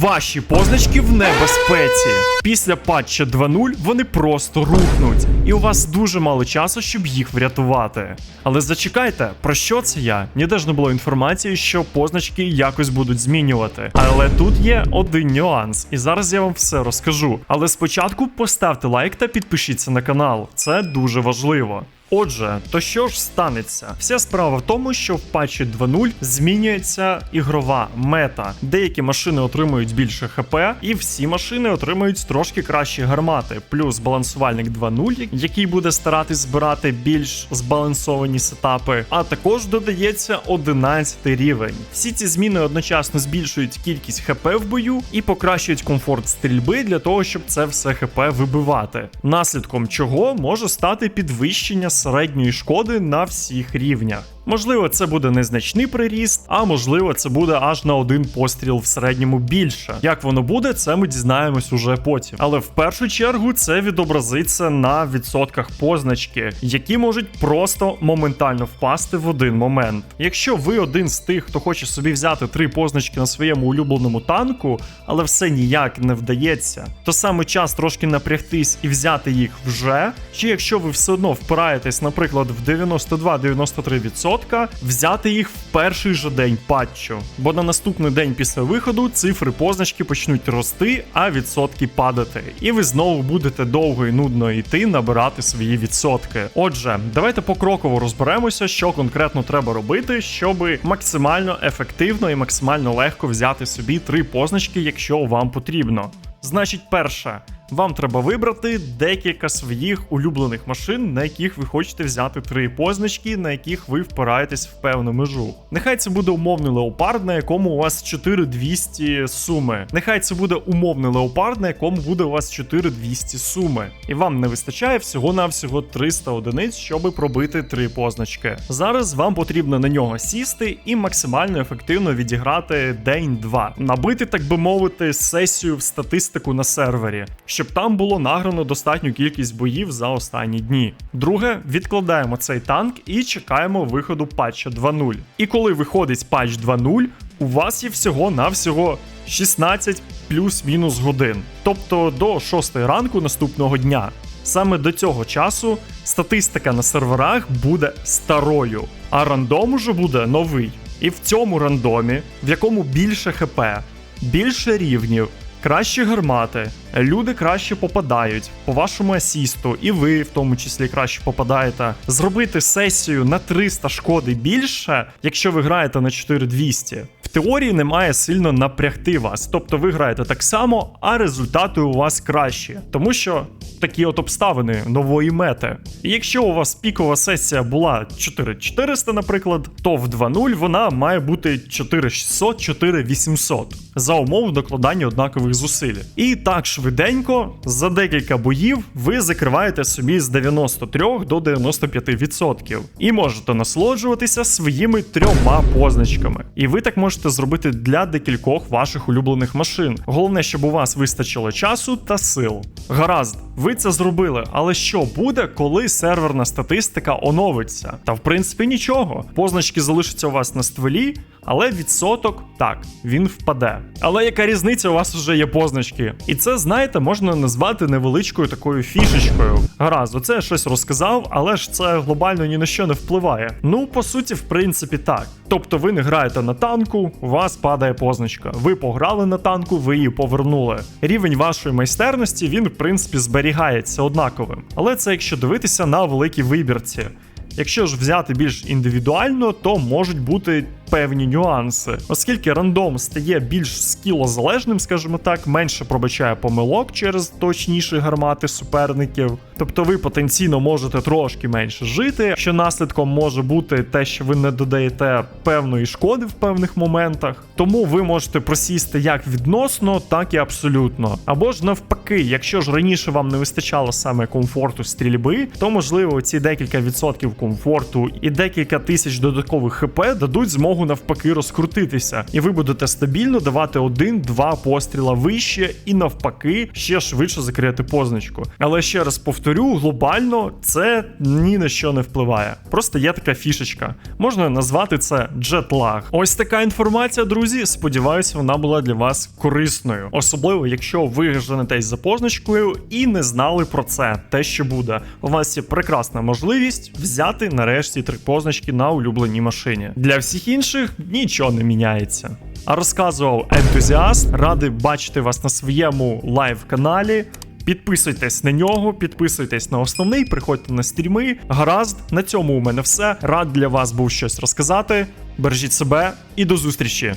Ваші позначки в небезпеці. Після патча 2.0 вони просто рухнуть, і у вас дуже мало часу, щоб їх врятувати. Але зачекайте, про що це я? Ніде ж не було інформації, що позначки якось будуть змінювати. Але тут є один нюанс, і зараз я вам все розкажу. Але спочатку поставте лайк та підпишіться на канал. Це дуже важливо. Отже, то що ж станеться? Вся справа в тому, що в патчі 2.0 змінюється ігрова мета. Деякі машини отримують більше ХП, і всі машини отримують трошки кращі гармати. Плюс балансувальник 2.0, який буде старатись збирати більш збалансовані сетапи. А також додається 11 рівень. Всі ці зміни одночасно збільшують кількість ХП в бою і покращують комфорт стрільби для того, щоб це все ХП вибивати. Наслідком чого може стати підвищення середньої шкоди на всіх рівнях. Можливо, це буде незначний приріст, а можливо, це буде аж на один постріл в середньому більше. Як воно буде, це ми дізнаємось уже потім. Але в першу чергу це відобразиться на відсотках позначки, які можуть просто моментально впасти в один момент. Якщо ви один з тих, хто хоче собі взяти три позначки на своєму улюбленому танку, але все ніяк не вдається, то саме час трошки напрягтись і взяти їх вже. Чи якщо ви все одно впираєтесь, наприклад, в 92-93%, взяти їх в перший же день патчу. Бо на наступний день після виходу цифри позначки почнуть рости, а відсотки падати. І ви знову будете довго і нудно йти набирати свої відсотки. Отже, давайте покроково розберемося, що конкретно треба робити, щоб максимально ефективно і максимально легко взяти собі три позначки, якщо вам потрібно. Значить, перше, вам треба вибрати декілька своїх улюблених машин, на яких ви хочете взяти три позначки, на яких ви впираєтесь в певну межу. Нехай це буде умовний леопард, на якому у вас 4200 суми. Нехай це буде умовний леопард, на якому буде у вас 4200 суми. І вам не вистачає всього-навсього 300 одиниць, щоб пробити три позначки. Зараз вам потрібно на нього сісти і максимально ефективно відіграти день-два, набити, так би мовити, сесію в статистику на сервері, щоб там було награно достатню кількість боїв за останні дні. Друге, відкладаємо цей танк і чекаємо виходу патча 2.0. І коли виходить патч 2.0, у вас є всього-навсього 16 плюс-мінус годин, тобто до 6 ранку наступного дня. Саме до цього часу статистика на серверах буде старою, а рандом уже буде новий. І в цьому рандомі, в якому більше ХП, більше рівнів, кращі гармати, люди краще попадають по вашому асісту, і ви в тому числі краще попадаєте. Зробити сесію на 300 шкоди більше, якщо ви граєте на 4200. В теорії немає сильно напрягти вас, тобто ви граєте так само, а результати у вас кращі, тому що такі от обставини нової мети. І якщо у вас пікова сесія була 4400, наприклад, то в 2.0 вона має бути 4600, 4800 за умов докладання однакових зусиль. І так швиденько, за декілька боїв, ви закриваєте собі з 93 до 95%. І можете насолоджуватися своїми трьома позначками. І ви так можете зробити для декількох ваших улюблених машин. Головне, щоб у вас вистачило часу та сил. Гаразд, ви це зробили, але що буде, коли серверна статистика оновиться? Та в принципі нічого. Позначки залишаться у вас на стволі, але відсоток так, він впаде. Але яка різниця, у вас вже є позначки? І це, знаєте, можна назвати невеличкою такою фішечкою. Гаразд, оце я щось розказав, але ж це глобально ні на що не впливає. Ну, по суті, в принципі, так. Тобто ви не граєте на танку, у вас падає позначка. Ви пограли на танку, ви її повернули. Рівень вашої майстерності він, в принципі, зберігається однаковим. Але це якщо дивитися на великій вибірці. Якщо ж взяти більш індивідуально, то можуть бути певні нюанси, оскільки рандом стає більш скілозалежним, скажімо так, менше пробачає помилок через точніші гармати суперників. Тобто ви потенційно можете трошки менше жити, що наслідком може бути те, що ви не додаєте певної шкоди в певних моментах. Тому ви можете просісти як відносно, так і абсолютно. Або ж навпаки, якщо ж раніше вам не вистачало саме комфорту стрільби, то можливо ці декілька відсотків комфорту і декілька тисяч додаткових хп дадуть змогу змогу навпаки розкрутитися, і ви будете стабільно давати один-два постріла вище, і навпаки ще швидше закриєте позначку. Але ще раз повторю, глобально це ні на що не впливає. Просто є така фішечка. Можна назвати це джетлаг. Ось така інформація, друзі. Сподіваюся, вона була для вас корисною, особливо якщо ви женетесь за позначкою і не знали про це, те, що буде. У вас є прекрасна можливість взяти нарешті три позначки на улюбленій машині. Для всіх інших нічого не міняється. А розказував ентузіаст, радий бачити вас на своєму лайв-каналі. Підписуйтесь на нього, підписуйтесь на основний, приходьте на стріми. Гаразд, на цьому у мене все. Рад для вас був щось розказати. Бережіть себе і до зустрічі!